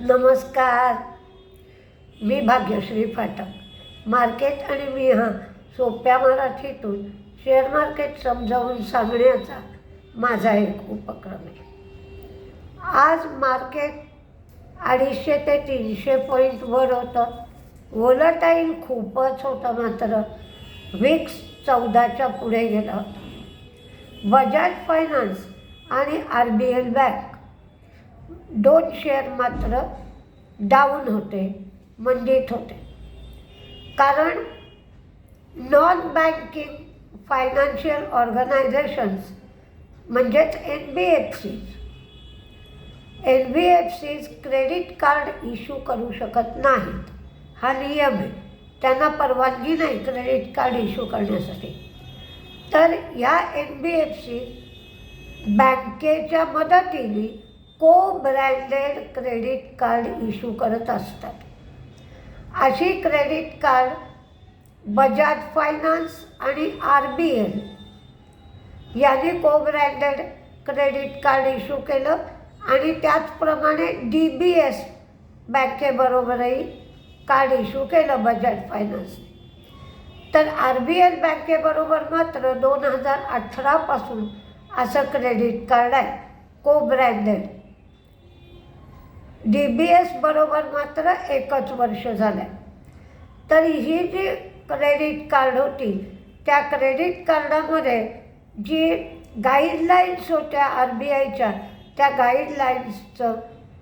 नमस्कार. मी भाग्यश्री फाटक. मार्केट आणि मी हा सोप्या मराठीतून शेअर मार्केट समजावून सांगण्याचा माझा एक उपक्रम आहे. आज मार्केट अडीचशे ते तीनशे पॉईंटवर होतं. वोलटाईल खूपच होतं मात्र विक्स चौदाच्या पुढे गेला होता. बजाज फायनान्स आणि आर बी एल बँक दोन शेअर मात्र डाऊन होते मंदीत होते. कारण नॉन बँकिंग फायनान्शियल ऑर्गनायझेशन्स म्हणजेच N B F Cs N B F Cs credit card issue करू शकत नाहीत. हा नियम आहे. त्यांना परवानगी नाही क्रेडिट कार्ड इश्यू करण्यासाठी. तर ह्या एन बी एफ सी बँकेच्या मदतीने को ब्रँडेड क्रेडिट कार्ड इश्यू करत असतात. अशी क्रेडिट कार्ड बजाज फायनान्स आणि आर बी एल यांनी co branded credit card issue केलं आणि त्याचप्रमाणे डी बी एस बँकेबरोबरही कार्ड इश्यू केलं बजाज फायनान्सने. तर आर बी एल बँकेबरोबर मात्र दोन हजार अठरापासून असं क्रेडिट कार्ड आहे को ब्रँडेड. डी बी एस बरोबर मात्र एकच वर्ष झालं आहे तर ही जी क्रेडिट कार्ड होती त्या क्रेडिट कार्डामध्ये जी गाईडलाईन्स होत्या आर बी आयच्या त्या गाईडलाईन्सचं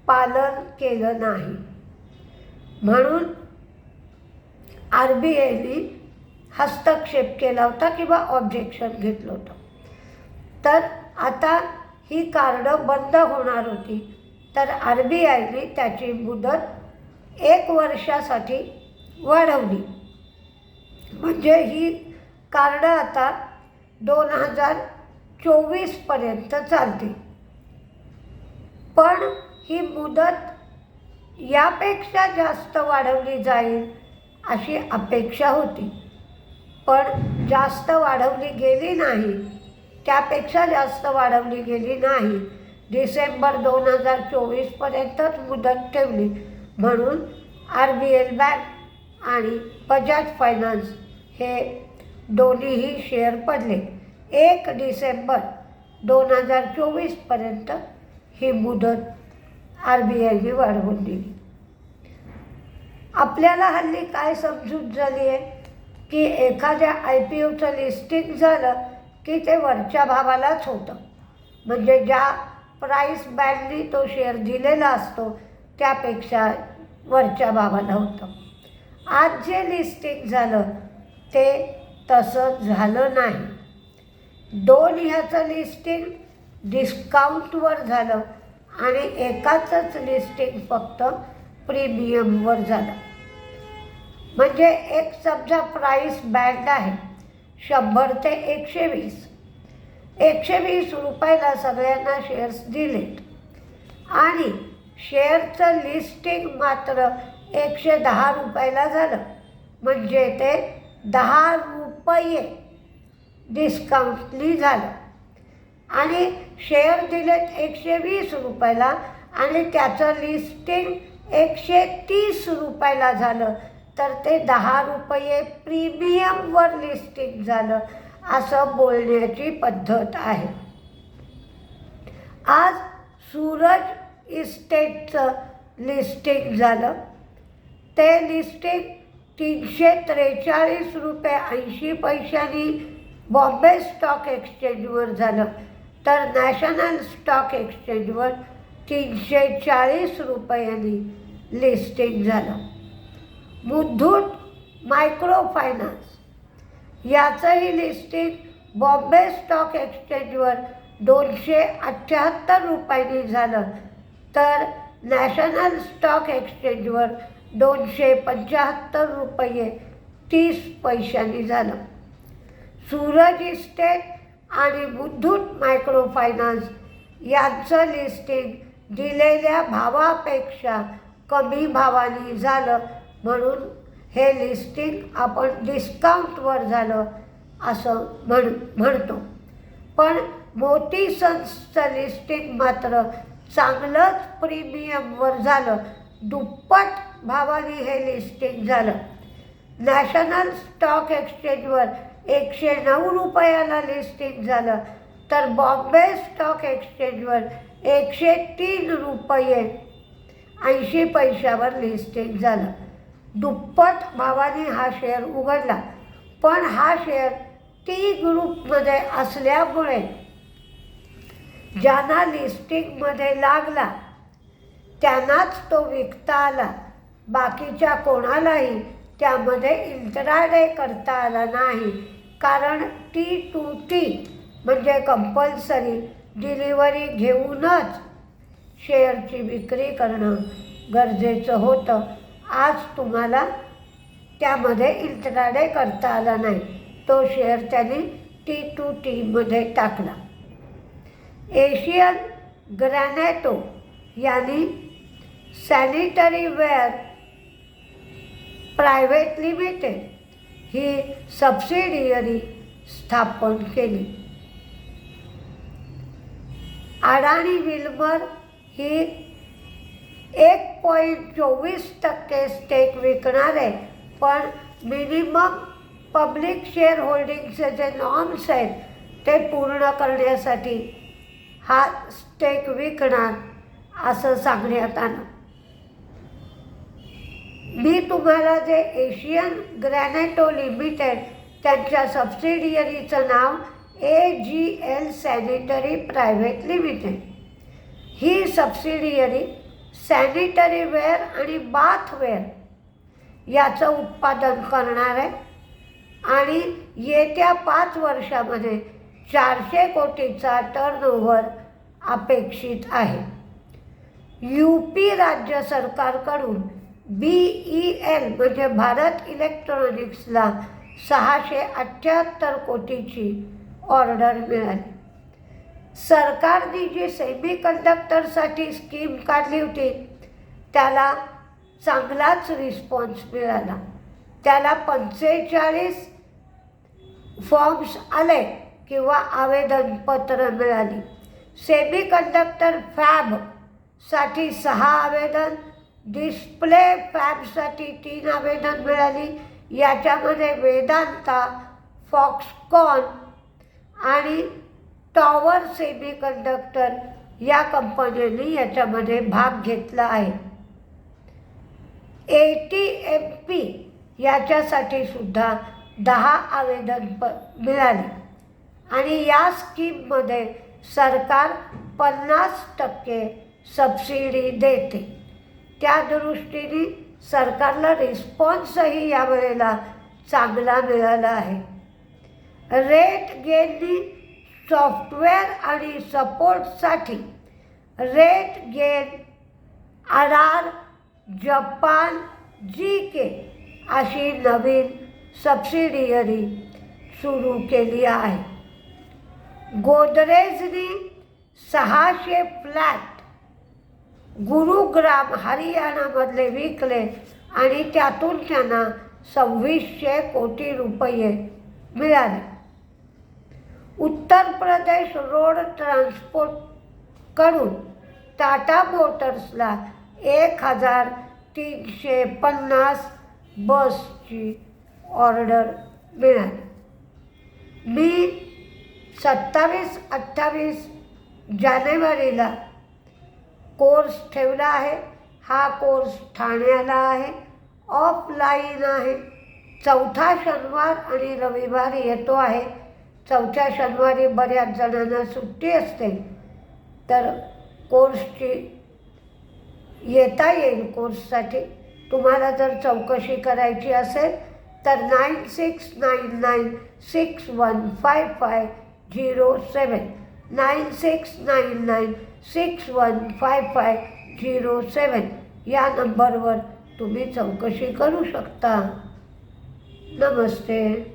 पालन केलं नाही. म्हणून आर बी आयने हस्तक्षेप केला होता किंवा ऑब्जेक्शन घेतलं होतं. तर आता ही कार्ड बंद होणार होती. तर आर बी आयने त्याची मुदत एक वर्षासाठी वाढवली. म्हणजे ही कार्ड आता दोन हजार चोवीसपर्यंत चालते. पण ही मुदत यापेक्षा जास्त वाढवली जाईल अशी अपेक्षा होती. पण जास्त वाढवली गेली नाही. त्यापेक्षा जास्त वाढवली गेली नाही. डिसेंबर दोन हजार चोवीसपर्यंतच मुदत ठेवली. म्हणून आर बी एल बँक आणि बजाज फायनान्स हे दोन्हीही शेअर पडले. एक डिसेंबर दोन हजार चोवीसपर्यंत ही मुदत आर बी आयने वाढवून दिली. आपल्याला हल्ली काय समजूत झाली आहे? की एखाद्या आय पी ओचं लिस्टिंग झालं की ते वरच्या भावालाच होतं. म्हणजे ज्या प्राईस बँडनी तो शेअर दिलेला असतो त्यापेक्षा वरच्या भावाला होतं. आज जे लिस्टिंग झालं ते तसं झालं नाही. दोन ह्याचं लिस्टिंग डिस्काउंटवर झालं आणि एकाचंच लिस्टिंग फक्त प्रीमियमवर झालं. म्हणजे एक समजा प्राईस बँड आहे शंभर ते एकशे वीस. एकशे वीस रुपयाला सगळ्यांना शेअर्स दिलेत आणि शेअरचं लिस्टिंग मात्र एकशे दहा रुपयाला झालं. म्हणजे ते दहा रुपये डिस्काउंटली झालं. आणि शेअर दिलेत एकशे वीस रुपयाला आणि त्याचं लिस्टिंग एकशे तीस रुपयाला झालं. तर ते दहा रुपये प्रीमियमवर लिस्टिंग झालं. असं बोलण्याची पद्धत आहे. आज सूरज इस्टेटचं लिस्टिंग झालं. ते लिस्टिंग तीनशे त्रेचाळीस रुपये ऐंशी पैशांनी बॉम्बे स्टॉक एक्सचेंजवर झालं. तर नॅशनल स्टॉक एक्सचेंजवर तीनशे चाळीस रुपयांनी लिस्टिंग झालं. मुथूट मायक्रो फायनान्स याचंही लिस्टिंग बॉम्बे स्टॉक एक्सचेंजवर दोनशे अठ्ठ्याहत्तर रुपयांनी झालं. तर नॅशनल स्टॉक एक्सचेंजवर दोनशे पंच्याहत्तर रुपये तीस पैशांनी झालं. सूरज इस्टेट आणि बुद्धूट मायक्रो फायनान्स यांचं लिस्टिंग दिलेल्या भावापेक्षा कमी भावानी झालं म्हणून हे लिस्टिंग आपण डिस्काउंटवर झालं असं म्हण म्हणतो. पण मोठी सन्सचं लिस्टिंग मात्र चांगलंच प्रीमियमवर झालं. दुप्पट भावाने हे लिस्टिंग झालं. नॅशनल स्टॉक एक्सचेंजवर एकशे नऊ रुपयाला लिस्टिंग झालं. तर बॉम्बे स्टॉक एक्सचेंजवर एकशे तीन रुपये ऐंशी पैशावर लिस्टिंग झालं. दुप्पट भावाने हा शेअर उघडला. पण हा शेअर टी ग्रुपमध्ये असल्यामुळे ज्यांना लिस्टिंगमध्ये लागला त्यांनाच तो विकता आला. बाकीच्या कोणालाही त्यामध्ये इंटराडे करता आला नाही. कारण टी टू टी म्हणजे कंपल्सरी डिलिव्हरी घेऊनच शेअरची विक्री करणं गरजेचं होतं. आज तुम्हाला त्यामध्ये इंटराडे करता आला नाही. तो शेअर त्यांनी टी टू टीमध्ये टाकला. एशियन ग्रॅनॅटो यांनी सॅनिटरी वेअर प्रायव्हेट लिमिटेड ही सबसिडियरी स्थापन केली. अडाणी विल्मर ही एक पॉईंट चोवीस टक्के स्टेक विकणार आहे पण मिनिमम पब्लिक शेअर होल्डिंगचे जे नॉर्म्स आहेत ते पूर्ण करण्यासाठी हा स्टेक विकणार असं सांगण्यात आलं. मी तुम्हाला जे एशियन ग्रॅनेटो लिमिटेड त्यांच्या सबसिडियरीचं नाव A G L sanitary private limited he subsidiary sanitary ware आणि बाथवेअर याचं उत्पादन करणार आहे. आणि येत्या पाच वर्षामध्ये चारशे कोटीचा टर्नओव्हर अपेक्षित आहे. यू पी राज्य सरकारकडून बी ई एल म्हणजे भारत इलेक्ट्रॉनिक्सला सहाशे अठ्ठ्याहत्तर कोटीची ऑर्डर मिळाली. सरकारने जी सेमी कंडक्टरसाठी स्कीम काढली होती त्याला चांगलाच रिस्पॉन्स मिळाला. त्याला पंचेचाळीस फॉर्म्स आले किंवा आवेदनपत्र मिळाली. सेमी कंडक्टर फॅबसाठी सहा आवेदन डिस्प्ले फॅबसाठी तीन आवेदन मिळाली. याच्यामध्ये वेदांता फॉक्सकॉन आणि टॉवर सेमी कंडक्टर या कंपनीने याच्यामध्ये भाग घेतला आहे. ए टी एम पी याच्यासाठी सुद्धा दहा आवेदन प मिळाली. आणि या स्कीममध्ये सरकार पन्नास टक्के सबसिडी देते. त्या दृष्टीने सरकारला रिस्पॉन्सही यावेळेला चांगला मिळाला आहे. रेट गेननी सॉफ्टवेअर आणि सपोर्टसाठी rate gain R R Japan G K अशी नवीन सबसिडियरी सुरू केली आहे. गोदरेजनी सहाशे फ्लॅट गुरुग्राम हरियाणामधले विकले आणि त्यातून त्यांना सव्वीसशे कोटी रुपये मिळाले. उत्तर प्रदेश रोड ट्रान्सपोर्टकडून टाटा मोटर्सला एक हजार तीनशे पन्नास बसची ऑर्डर मिळाली. मी सत्तावीस अठ्ठावीस जानेवारीला कोर्स ठेवला आहे. हा कोर्स ठाण्याला आहे. ऑफलाईन आहे. चौथा शनिवार आणि रविवार येतो आहे. चौथ्या शनिवारी बऱ्याच जणांना सुट्टी असते. तर कोर्सची येता येईल कोर्ससाठी. तुम्हाला जर चौकशी करायची असेल तर nine six nine nine six one five five zero seven nine six nine nine six one five five zero seven या नंबरवर तुम्ही चौकशी करू शकता. नमस्ते.